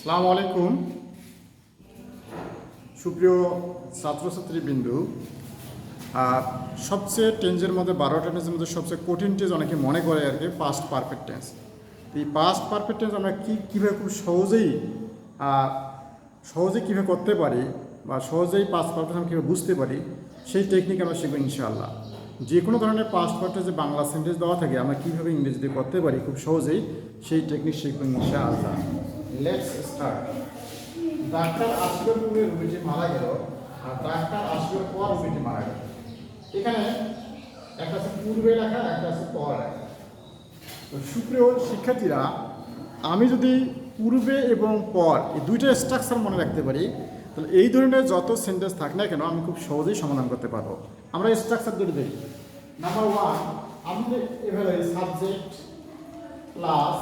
আসসালামু আলাইকুম। সুপ্রিয় ছাত্রছাত্রী বিন্দু আর সবচেয়ে টেন্সের মধ্যে, বারোটা টেন্সের মধ্যে সবচেয়ে কঠিন টেন্স অনেকে মনে করে আর কি পাস্ট পারফেক্ট টেন্স এই পাস্ট পারফেক্ট টেন্স আমরা কী, কীভাবে খুব সহজেই সহজেই কীভাবে করতে পারি বা সহজেই পাস্ট পারফেক্ট আমরা কীভাবে বুঝতে পারি, সেই টেকনিক আমরা শিখব ইনশাআল্লাহ। যে কোনো ধরনের পাস্ট পারফেক্ট যে বাংলা সেন্টেন্স দেওয়া থাকে, আমরা কীভাবে ইংরেজিতে করতে পারি খুব সহজেই, সেই টেকনিক শিখব ইনশাআল্লাহ। লেটস স্টার্ট ডাক্তার আসবার পূর্বে রুগীটি মারা গেল, আর ডাক্তার আসবার পর রুগীটি মারা গেল। এখানে একটা আছে পূর্বে লেখা একটা আছে পর লেখা। তো সুপ্রিয় শিক্ষার্থীরা, আমি যদি পূর্বে এবং পর এই দুইটা স্ট্রাকচার মনে রাখতে পারি, তাহলে এই ধরনের যত সেন্টেন্স থাক না কেন, আমি খুব সহজেই সমাধান করতে পারব। আমরা স্ট্রাকচার দুটো দেখি। নাম্বার ওয়ান আমি এভাবে subject plus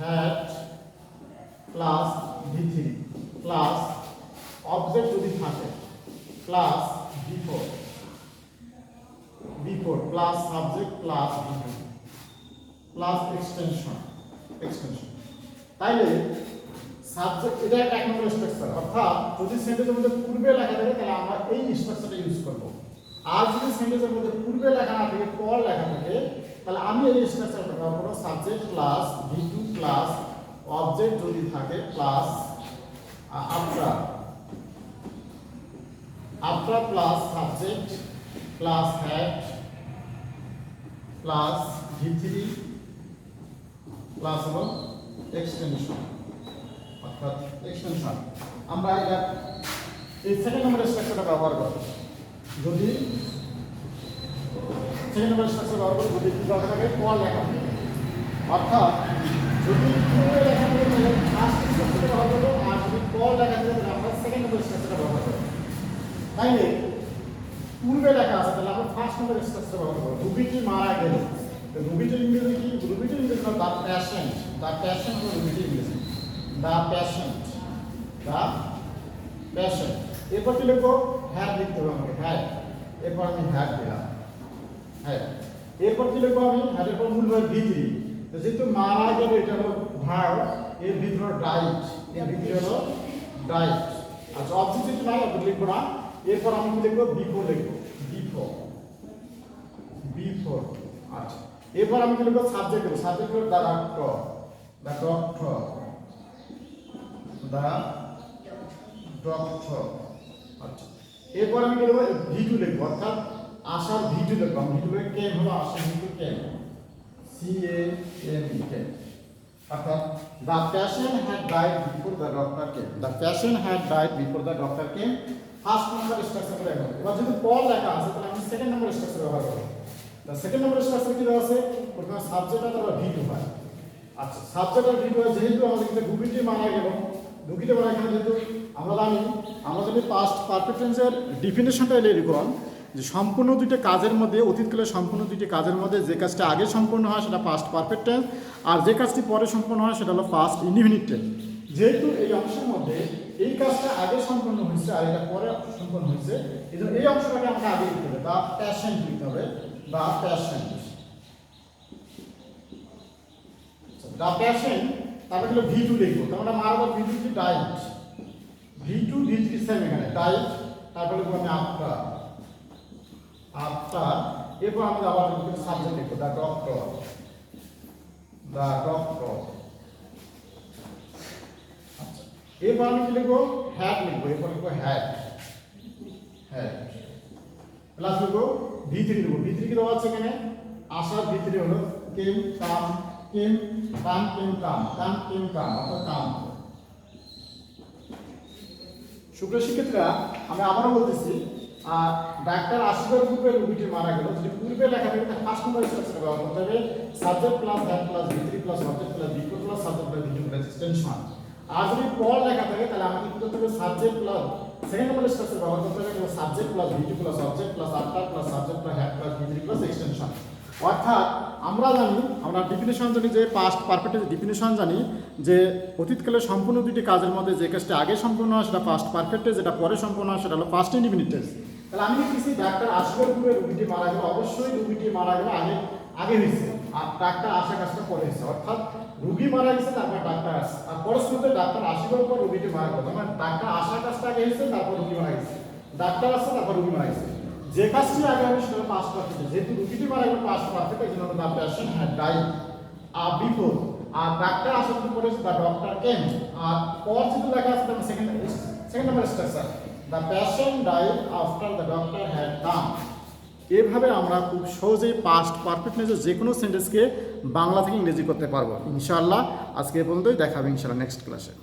had plus V three plus object যদি থাকে plus V four V four plus subject plus V plus extension extension তাইলে সাবজেক্ট এটা এক নম্বর স্ট্রাকচার অর্থাৎ যদি সেন্টেন্সের মধ্যে পূর্বে লেখা থাকে তাহলে আমরা এই স্ট্রাকচারটা ইউজ করব। আর যদি সেন্টেন্সের মধ্যে পূর্বে লেখা না থাকে পর লেখা থাকে তাহলে আমি এই স্ট্রাকচারটা ব্যবহার করব subject plus V two plus object যদি থাকে plus after after plus subject plus had plus V three plus হলো এক্সটেনশন অর্থাৎ এক্সটেনশন আমরা এটা এই সেকেন্ড নম্বরের স্ট্রাকচারটা ব্যবহার করব যদি সেকেন্ড নম্বরের স্ট্রাকচার ব্যবহার করব যদি দরকার থাকে পর লেখা অর্থাৎ যদি পূর্বে লেখা থাকে তাহলে ফার্স্ট স্ট্রাকচারটা ব্যবহার করব আর যদি পর লেখা থাকে তাহলে আমরা সেকেন্ড নম্বরের স্ট্রাকচারটা ব্যবহার করব তাইলে পূর্বে লেখা আছে তাহলে আমরা ফার্স্ট নম্বরের স্ট্রাকচার ব্যবহার করব রুবিটি মারা গেল তো রুবিটির ইংরেজি কি রুবিটির ইংরেজি হলো দ্য প্যাশেন্ট দ্য প্যাশেন্ট হলো রুবিটির ইংরেজি দ্য প্যাশেন্ট দ্য প্যাশেন্ট এরপর কি লিখব হ্যাড লিখতে হবে আমাকে হ্যাড এরপর আমি হ্যাড দিলাম হ্যাঁ এরপর কি লিখব আমি হ্যাডের পর মূল হয় ভিতরি তো যেহেতু মারা গেল এটা হলো ভার এর ভিতরে হলো ডাইট এর ভিতরে হলো ডাইট আচ্ছা অবজেক্ট নাই অবজেক্ট লিখব না। এরপর আমি কি লিখব? বিফোর লিখব। বিফোর বিফোর আচ্ছা এরপর আমি কি লিখব? সাবজেক্ট সাবজেক্ট হলো the doctor the doctor the doctor আচ্ছা এরপর আমি কি লিখব? ভিটু লিখব। অর্থাৎ আশার ভিটু লিখব। লিখে কেম হলো আশার ভিটু কেম সি অর্থাৎ the before the doctor came the before the doctor came first number যদি আছে, তাহলে আমি সেকেন্ড স্ট্রাকচার ব্যবহার করব। সেকেন্ড স্ট্রাকচার কি দেওয়া প্রথমে হয়। আচ্ছা যেহেতু যেহেতু আমরা জানি, আমরা যদি পাস্ট পারফেক্ট টেন্সের ডিফিনেশনটা এরকম যে সম্পূর্ণ দুইটা কাজের মধ্যে অতীতকালে সম্পূর্ণ দুইটি কাজের মধ্যে যে কাজটা আগে সম্পূর্ণ হয় সেটা পাস্ট পারফেক্ট টেন্স আর যে কাজটি পরে সম্পূর্ণ হয় সেটা হলো পাস্ট ইনডিফিনিট টেন্স যেহেতু এই অংশের মধ্যে এই কাজটা আগে সম্পন্ন হয়েছে আর এটা পরে সম্পন্ন হয়েছে, এই জন্য এই অংশটাকে আমাকে আগে লিখতে হবে, বা প্যাশেন্ট লিখতে হবে, বা প্যাশেন্ট দা প্যাশেন্ট তারপরে হলো ভি টু লিখব মানে মারা V two died V two V three same এখানে ডাইট তারপরে আমি আফটার আফটার এরপর আমি আবার সাবজেক্ট লিখব দ্য ডক্টর দ্য ডক্টর এরপর আমি কি লিখব? হ্যাড লিখব, এরপর লিখব হ্যাড হ্যাড প্লাস লিখব ভি থ্রি লিখব। ভি থ্রি কি দেওয়া আছে এখানে? আসার ভি হলো কেম, কাম কেম কাম কেম, কাম কাম, কেম, কাম, অর্থাৎ কাম। সুপ্রিয় শিক্ষার্থীরা, আমি আবারও বলতেছি আর ডাক্তার আসবার পূর্বে রোগীটি মারা গেল। যদি পূর্বে লেখা থাকে, তাহলে ফার্স্ট নম্বর স্ট্রাকচার ব্যবহার করতে হবে। Subject plus that plus V three plus object plus V four plus subject plus V two plus extension আর যদি পর লেখা থাকে, তাহলে আমাকে কি করতে হবে? সাবজেক্ট প্লাস সেকেন্ড নম্বর স্ট্রাকচার ব্যবহার করতে হবে। Subject plus V two plus object plus after plus subject plus had plus V three plus extension অর্থাৎ আমরা জানি, আমরা ডিফিনেশন জানি যে পাস্ট পারফেক্টের ডিফিনেশন জানি, যে অতীতকালে সম্পূর্ণ দুটি কাজের মধ্যে যে কাজটা আগে সম্পূর্ণ হয়, সেটা পাস্ট পারফেক্টে যেটা পরে সম্পূর্ণ হয়, সেটা হলো পাস্ট ইন্ডিমিনিটেন্স তাহলে আমি দেখতেছি ডাক্তার আসবার পূর্বে রুগীটি মারা গেল। অবশ্যই রুগীটি মারা গেল, আগে আগে হয়েছে। আর ডাক্তার আসা কাজটা পরে হয়েছে। অর্থাৎ রুগী মারা গেছে, তারপর ডাক্তার আসছে। আর পরস্পর ডাক্তার আসিবার পর রুগীটি মারা গেছে মানে ডাক্তার আসার কাজটা আগে হয়েছে, তারপর রুগী মারা গেছে। ডাক্তার আসছে, তারপর রুগী মারা গেছে। যে কাজটি আগে হবে, সেটা পাঁচ পার্সেন্ট যেহেতু রুগীটি মারা গেল, পাঁচ পার্সেন্ট এই জন্য দ্য পেশেন্ট হ্যাড ডাই আর বিফোর আর ডাক্তার আসার পরে দ্য ডক্টর কেম আর পর যেহেতু লেখা আছে second second number structure the patient died after the doctor had came এভাবে আমরা খুব সহজেই পাস্ট পারফেক্ট নিয়ে যে কোনো সেন্টেন্সকে বাংলা থেকে ইংরেজি করতে পারব। ইনশাআল্লাহ আজকে এ পর্যন্তই, দেখাবে ইনশাআল্লাহ নেক্সট ক্লাসে